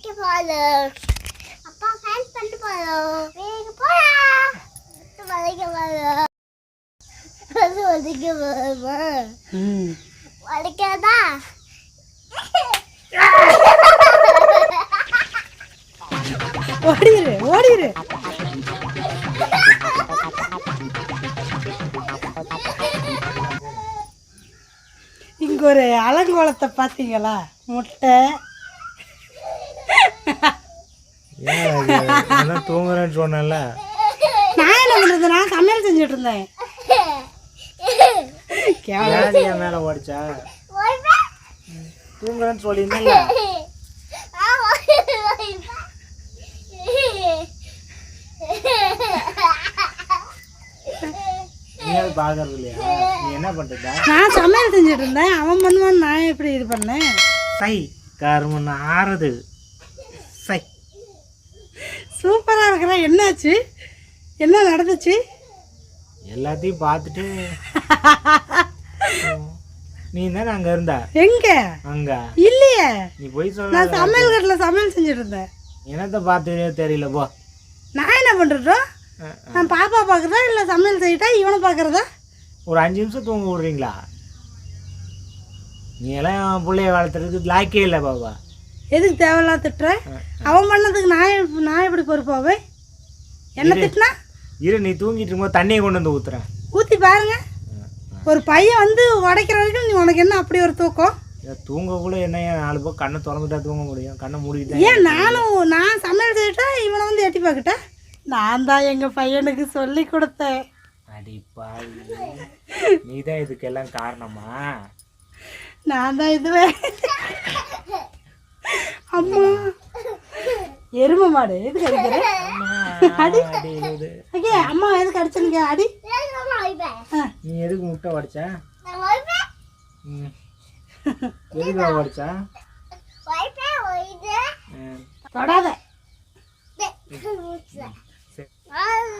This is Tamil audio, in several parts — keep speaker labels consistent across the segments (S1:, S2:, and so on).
S1: போதும் அப்பா ஃபேன் பண்ண போதும் வேக போயா வளைக்க போதும் அது வளைக்க போதுமா
S2: ம்.
S1: வளைக்காதா
S2: ஓடிரு ஓடிரு. இங்க ஒரு அலங்கோலத்தை பார்த்தீங்களா? முட்டை.
S3: நான் தூங்குறேன்னு சொன்னேன்ல.
S2: நான் என்ன பண்ணுறது நான் சமையல் செஞ்சுட்டு இருந்தேன் கேவலம்
S3: ஏன் என் மேலே ஓடிச்சா? தூங்குறேன்னு சொல்லியிருந்தேன்ல. பார்க்கறது இல்லையா நீ என்ன பண்ணுறதா
S2: நான் சமையல் செஞ்சுட்டு இருந்தேன் அவன் பண்ணுவான்னு நான் எப்படி இது பண்ணேன்?
S3: சை கருமன் ஆறுது. சை.
S2: சூப்பராக இருக்கிற என்னாச்சு? என்ன நடந்துச்சு?
S3: எல்லாத்தையும் பார்த்துட்டு நீ தானே அங்கே இருந்த?
S2: எங்க?
S3: அங்க.
S2: இல்லையே.
S3: நீ போய் சொல்ல.
S2: நான் சமையல் கட்டில் சமையல் செஞ்சுட்டு இருந்தேன்.
S3: என்னத்தை பார்த்துனே தெரியல போ.
S2: நான் என்ன பண்ணுறோம் நான் பாப்பா பார்க்குறதா இல்லை சமையல் செய்யிட்டா இவனை பார்க்குறதா
S3: ஒரு அஞ்சு நிமிஷம் தூங்க விடுறீங்களா? நீ எல்லாம் பிள்ளைய வளர்த்துறதுக்கு லாக்கே இல்லை பாபா.
S2: எதுக்கு தேவையில்லாம் திட்டுற? அவன் பண்ணதுக்கு நான் நான் எப்படி பொறுப்பாவேன் என்ன திட்டினா?
S3: இரு நீ தூங்கிட்டு இருக்கும்போது தண்ணியை கொண்டு வந்து ஊத்துறேன்.
S2: ஊற்றி பாருங்க. ஒரு பையன் வந்து உடைக்கிற வரைக்கும் நீ உனக்கு என்ன அப்படி ஒரு தூக்கம்?
S3: தூங்க கூட என்ன நாலு பேர் கண்ணை திறந்துட்டா தூங்க முடியும்? கண்ணை மூடிட்டு
S2: ஏன் நானும் நான் சமையல் செய்யிட்டா இவனை வந்து எட்டி பார்க்கட்டா? நான் தான் எங்கள் பையனுக்கு சொல்லி கொடுத்தேன்.
S3: அடி பாவி. நீ தான் இதுக்கெல்லாம் காரணமா?
S2: நான் தான் இதுவே. அம்மா. எருமை மாடு. எதுக்கு அடிக்கிற?
S3: அடி.
S2: ஓகே அம்மா எதுக்கு அடிச்சுங்க அடி.
S3: நீ எதுக்கு முட்டை உடைச்ச. எதுக்கு உடைச்சா.
S2: தொடாத.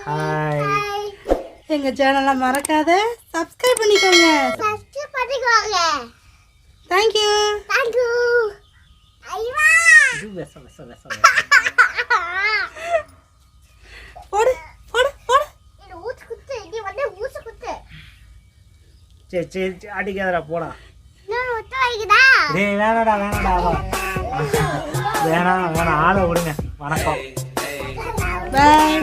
S3: ஹாய்
S2: எங்கள் சேனலை மறக்காத. சப்ஸ்கிரைப் பண்ணிக்கோங்க.
S1: பண்ணிக்கோங்க.
S2: தேங்க்யூ
S1: தேங்க்யூ
S3: வெச வெச வெச வெச.
S2: போடு போடு போடு.
S1: இது ஊத்து குத்து இது வந்து ஊசு குத்து
S3: சரி சரி சரி, அடிக்காதடா போடா. டேய் வேணாடா வேணாடா வா. வேணாம் வேணாம் ஆளை விடுங்க. வணக்கம்.
S2: பாய்